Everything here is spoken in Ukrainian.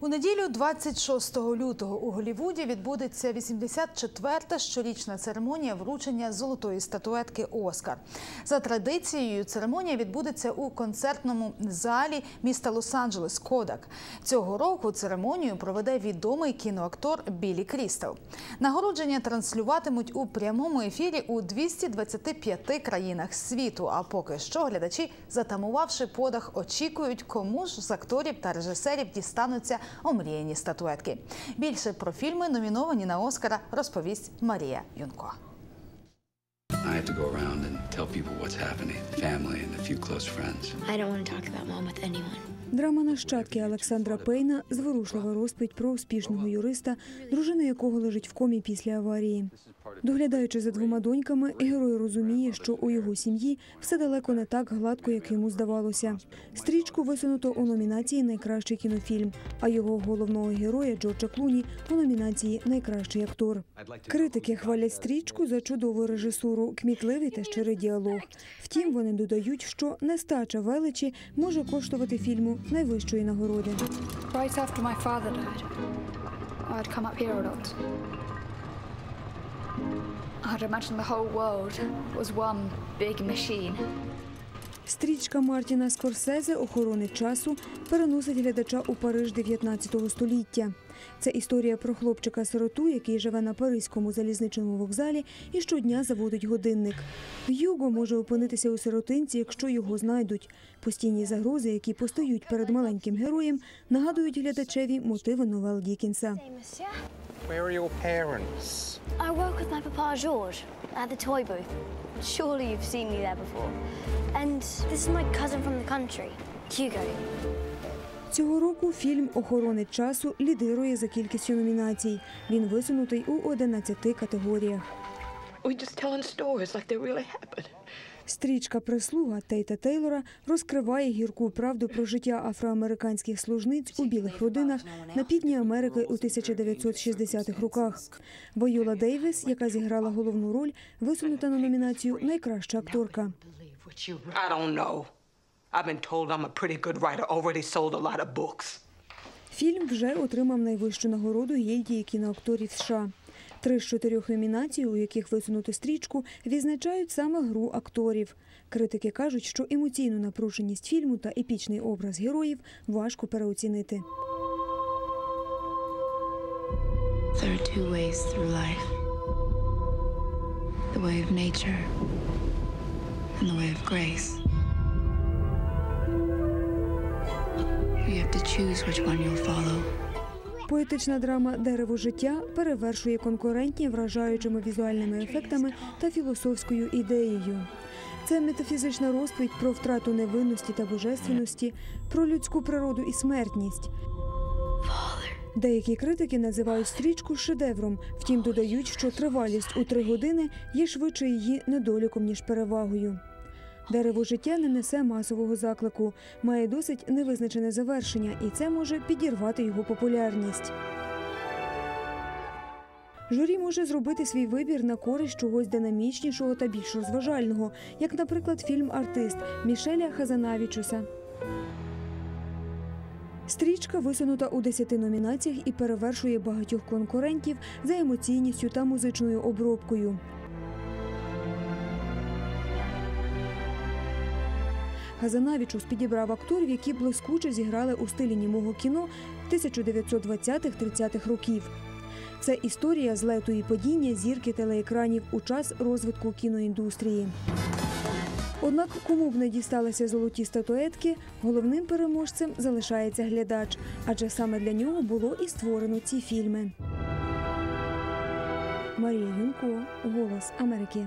У неділю 26 лютого у Голлівуді відбудеться 84-та щорічна церемонія вручення золотої статуетки Оскар. За традицією, церемонія відбудеться у концертному залі міста Лос-Анджелес Кодак. Цього року церемонію проведе відомий кіноактор Білі Крістел. Нагородження транслюватимуть у прямому ефірі у 225 країнах світу. А поки що глядачі, затамувавши подах, очікують, кому ж з акторів та режисерів дістануться омріяні статуетки. Більше про фільми, номіновані на Оскара, розповість Марія Юнко. I have to go around and tell people what's happening, family and a few close friends. I don't want to talk about mom with anyone. Драма нащадки Олександра Пейна зворушлива розповідь про успішного юриста, дружина якого лежить в комі після аварії. Доглядаючи за двома доньками, герой розуміє, що у його сім'ї все далеко не так гладко, як йому здавалося. Стрічку висунуто у номінації Найкращий кінофільм, а його головного героя Джорджа Клуні у номінації Найкращий актор. Критики хвалять стрічку за чудову режисуру, кмітливий та щирий діалог. Втім, вони додають, що нестача величі може коштувати фільму найвищої нагороди. Right after my father died, I'd come up here a lot. I'd imagine the whole world was one big machine. Стрічка Мартіна Скорсезе Охорони часу переносить глядача у Париж 19 століття. Це історія про хлопчика-сироту, який живе на паризькому залізничному вокзалі і щодня заводить годинник. Юго може опинитися у сиротинці, якщо його знайдуть. Постійні загрози, які постають перед маленьким героєм, нагадують глядачеві мотиви новел Дікінса. Where are your parents? I work with my papa George at the toy booth. Surely you've seen me there before. And this is my cousin from the country, Hugo. Цього року фільм Охоронець часу лідирує за кількістю номінацій. Він висунутий у 11 категоріях. We're just telling stories like they really happened. Стрічка прислуга Тейта Тейлора розкриває гірку правду про життя афроамериканських служниць у білих родинах на півдні Америки у 1960-х роках. Вайола Дейвіс, яка зіграла головну роль, висунута на номінацію Найкраща акторка. Фільм вже отримав найвищу нагороду гільдії кіноакторів США. Три з чотирьох номінацій, у яких висунути стрічку, відзначають саме гру акторів. Критики кажуть, що емоційну напруженість фільму та епічний образ героїв важко переоцінити. There are two ways through life the way of nature and the way of grace. You have to choose which one you'll follow. Поетична драма Дерево життя перевершує конкурентні вражаючими візуальними ефектами та філософською ідеєю. Це метафізична розповідь про втрату невинності та божественності, про людську природу і смертність. Деякі критики називають стрічку шедевром, втім додають, що тривалість у три години є швидше її недоліком, ніж перевагою. Дерево життя не несе масового заклику, має досить невизначене завершення, і це може підірвати його популярність. Журі може зробити свій вибір на користь чогось динамічнішого та більш розважального, як, наприклад, фільм Артист Мішеля Хазанавічуса. Стрічка висунута у 10 номінаціях і перевершує багатьох конкурентів за емоційністю та музичною обробкою. Газанавічус підібрав акторів, які блискуче зіграли у стилі німого кіно 1920-30-х років. Це історія злету і падіння зірки телеекранів у час розвитку кіноіндустрії. Однак, кому б не дісталися золоті статуетки, головним переможцем залишається глядач, адже саме для нього було і створено ці фільми. Марія Юнко, Голос Америки.